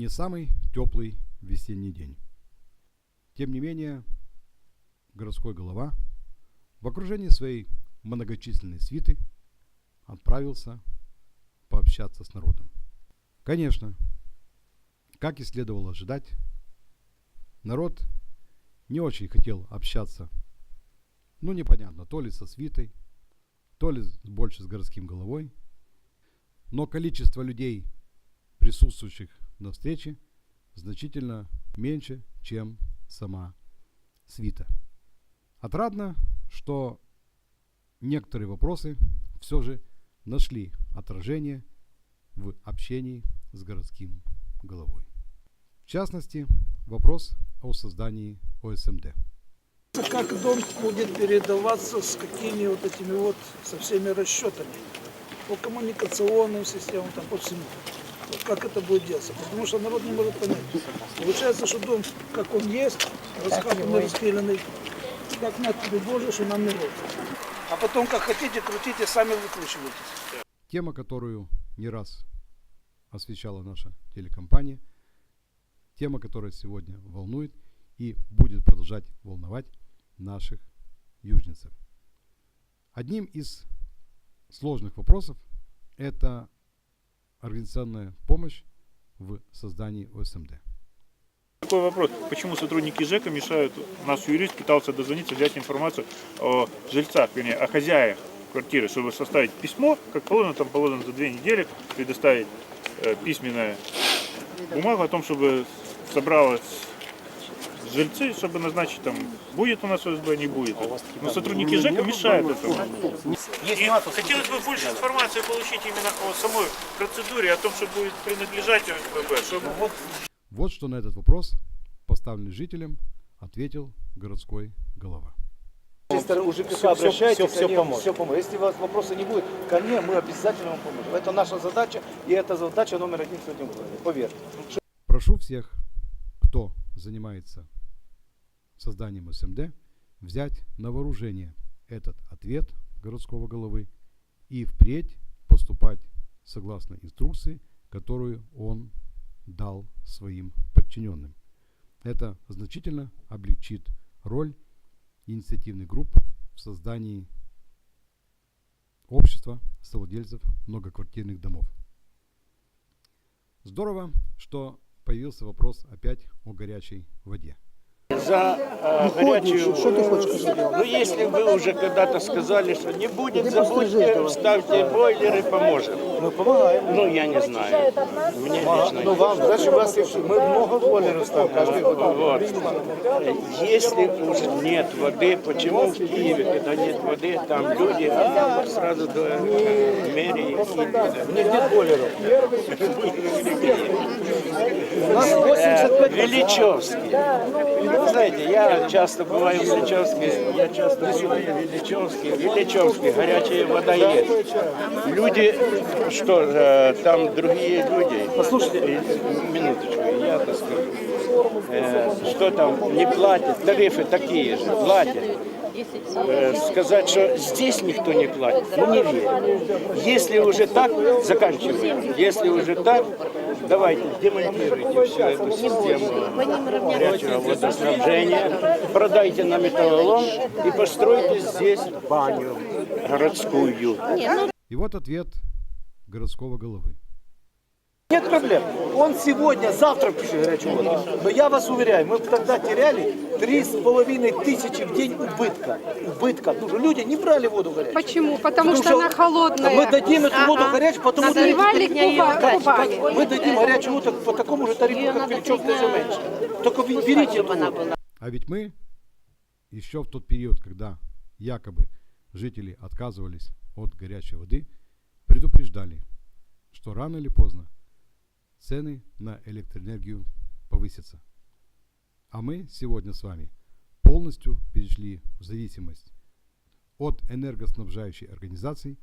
не самый теплый весенний день. Тем не менее, городской голова в окружении своей многочисленной свиты отправился пообщаться с народом. Конечно, как и следовало ожидать, народ не очень хотел общаться, ну непонятно, то ли со свитой, то ли больше с городским головой, но количество людей, присутствующих на встрече, значительно меньше, чем сама свита. Отрадно, что некоторые вопросы все же нашли отражение в общении с городским головой. В частности, вопрос о создании ОСМД. Как дом будет передаваться, с какими вот этими вот, со всеми расчетами, по коммуникационным системам, там, по всему. Вот как это будет делаться, потому что народ не может понять. Получается, что дом, как он есть, расхапанный, распиленный, как на тебе Боже, что нам не надо. А потом, как хотите, крутите, сами выкручивайтесь. Тема, которую не раз освещала наша телекомпания, тема, которая сегодня волнует и будет продолжать волновать наших южницев. Одним из сложных вопросов это организационная помощь в создании ОСМД. Такой вопрос, почему сотрудники ЖЭКа мешают, наш юрист пытался дозвониться, взять информацию о жильцах, вернее, о хозяях квартиры, чтобы составить письмо, как положено, там положено за две недели, предоставить э, письменная бумагу о том, чтобы собралось жильцы, чтобы назначить там, будет у нас ОСБ, не будет. Но сотрудники ЖЭКа мешают этому. И хотелось бы больше информации получить именно о самой процедуре, о том, что будет принадлежать ОСББ, чтобы Вот что на этот вопрос, поставленный жителям, ответил городской голова. Министр уже ЖКХ обращайтесь, все, все, поможет. все поможет. Если у вас вопроса не будет, ко мне мы обязательно вам поможем. Это наша задача, и это задача номер один сегодня в городе, поверьте. Прошу всех, кто занимается созданием СМД, взять на вооружение этот ответ городского головы и впредь поступать согласно инструкции, которую он дал своим подчиненным. Это значительно облегчит роль инициативных групп в создании общества совладельцев многоквартирных домов. Здорово, что появился вопрос опять о горячей воде. За э, горячую Что ты хочешь, я Ну, если вы уже когда-то сказали, что не будет, забудьте, ставьте бойлеры, поможем. Мы помогаем. Ну, я не знаю. Мне лично. Ну вам, значит, у вас есть- мы много бойлеров ставим каждый год. Вот. Если уже нет воды, почему в Киеве, когда нет воды, там люди а, сразу до э, мэрии и У них нет бойлеров. У нас 85 Величевский. Вы знаете, я часто бываю в Величевске, я часто бываю в Величевске. В Величевске горячая вода есть. Люди, что, э, там другие люди. Послушайте, минуточку, я так скажу. Э, Что там, не платят, тарифы такие же, платят. Э, Сказать, что здесь никто не платит, ну не верю. Если уже так, заканчиваем. Если уже так, давайте демонтируйте всю эту систему горячего водоснабжения, продайте на металлолом и постройте здесь баню городскую. И вот ответ городского головы. Нет проблем. Он сегодня, завтра пишет горячую воду. Но я вас уверяю, мы тогда теряли три с половиной тысячи в день убытка. Убытка. Потому что люди не брали воду горячую. Почему? Потому, что, она холодная. Мы дадим эту воду горячую, потому что Нагревали куба- кубами. мы дадим горячую воду по такому же тарифу, как даже меньше. Только вы берите эту воду. А ведь мы еще в тот период, когда якобы жители отказывались от горячей воды, предупреждали, что рано или поздно цены на электроэнергию повысятся. А мы сегодня с вами полностью перешли в зависимость от энергоснабжающей организации,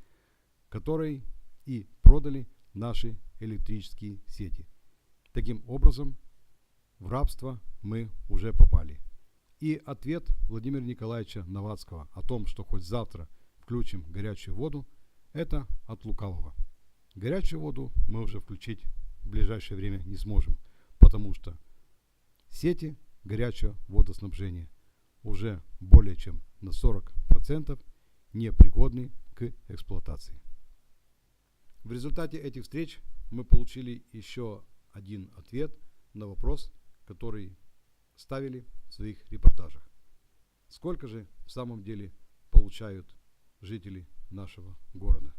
которой и продали наши электрические сети. Таким образом, в рабство мы уже попали. И ответ Владимира Николаевича Новацкого о том, что хоть завтра включим горячую воду, это от лукавого. Горячую воду мы уже включить в ближайшее время не сможем. потому что сети горячего водоснабжения уже более чем на 40% непригодны к эксплуатации. В результате этих встреч мы получили еще один ответ на вопрос, который ставили в своих репортажах. Сколько же в самом деле получают жители нашего города?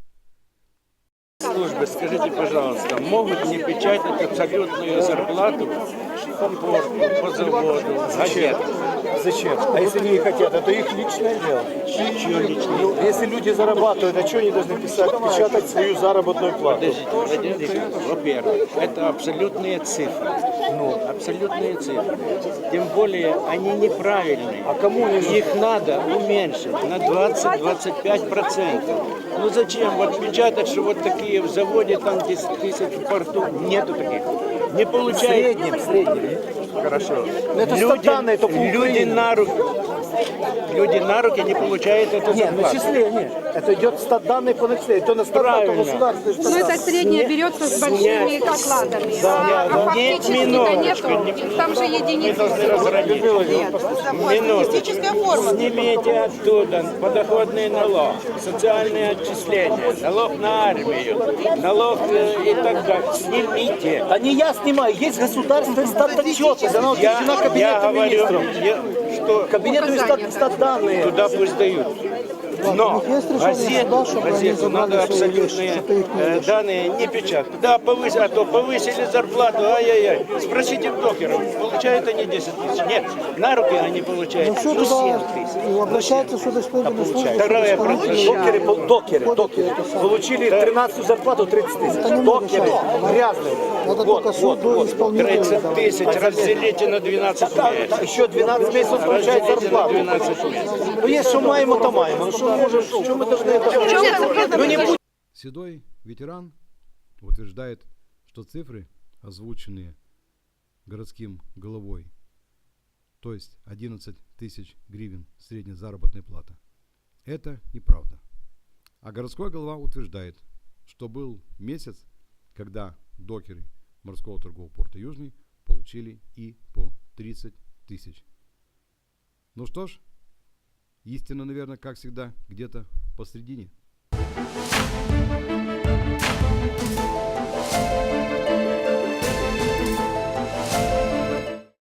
Службы, скажите, пожалуйста, могут не печатать абсолютную зарплату по порту, по заводу, газетам? Зачем? А если они не хотят, это их личное дело. Ну, если люди зарабатывают, а что они должны писать, печатать свою заработную плату? Подождите, во-первых, это абсолютные цифры. Ну, абсолютные цифры. Тем более, они неправильные. А кому они? Их надо уменьшить на 20-25%. Ну зачем? Вот печатать, что вот такие в заводе, там 10 тысяч в порту, нету таких. Не В получает. среднем, в среднем. Хорошо. Ну, это люди Украине. на руки, люди на руки не получают эту Нет, зарплату. начисление. Это идет стат данные по начислению. То на стат, то Правильно. государственные Ну, стат. это среднее берется с большими окладами. Да, а, да, а да. фактически-то Минуточку, нету. Там же единицы. Должны разграничить. Минуточку. Снимите оттуда подоходный налог, социальные отчисления, налог на армию, налог э, и так далее. Снимите. А не я снимаю, есть государственная статотчетность, она Я, утверждена я кабинетом говорю, министров. я- стат, стат данные. туда пусть дают. Но газету, газету надо абсолютные э, данные не печатать. Да, повысили, а то повысили зарплату, ай-яй-яй. Спросите в докеров, получают они 10 тысяч? Нет, на руки они получают ну, 7 тысяч. В судоисполнительную службу. Второе. Докеры, пол- докеры, докеры. Получили 13 зарплату 30 тысяч. Докеры, грязные. Надо Вот, только суд до исполнителя. 30 тысяч разделите на 12 месяцев. Еще 12 месяцев получает Разделите на зарплату. 12 месяцев. Ну есть что маємо, то маємо. Ну що будь Седой ветеран утверждает, что цифры, озвученные городским головой, то есть 11 тысяч гривен средняя заработная плата, это неправда. А городской голова утверждает, что был месяц, когда докеры морского торгового порта Южный получили и по 30 тысяч. Ну что ж, истина, наверное, как всегда, где-то посредине.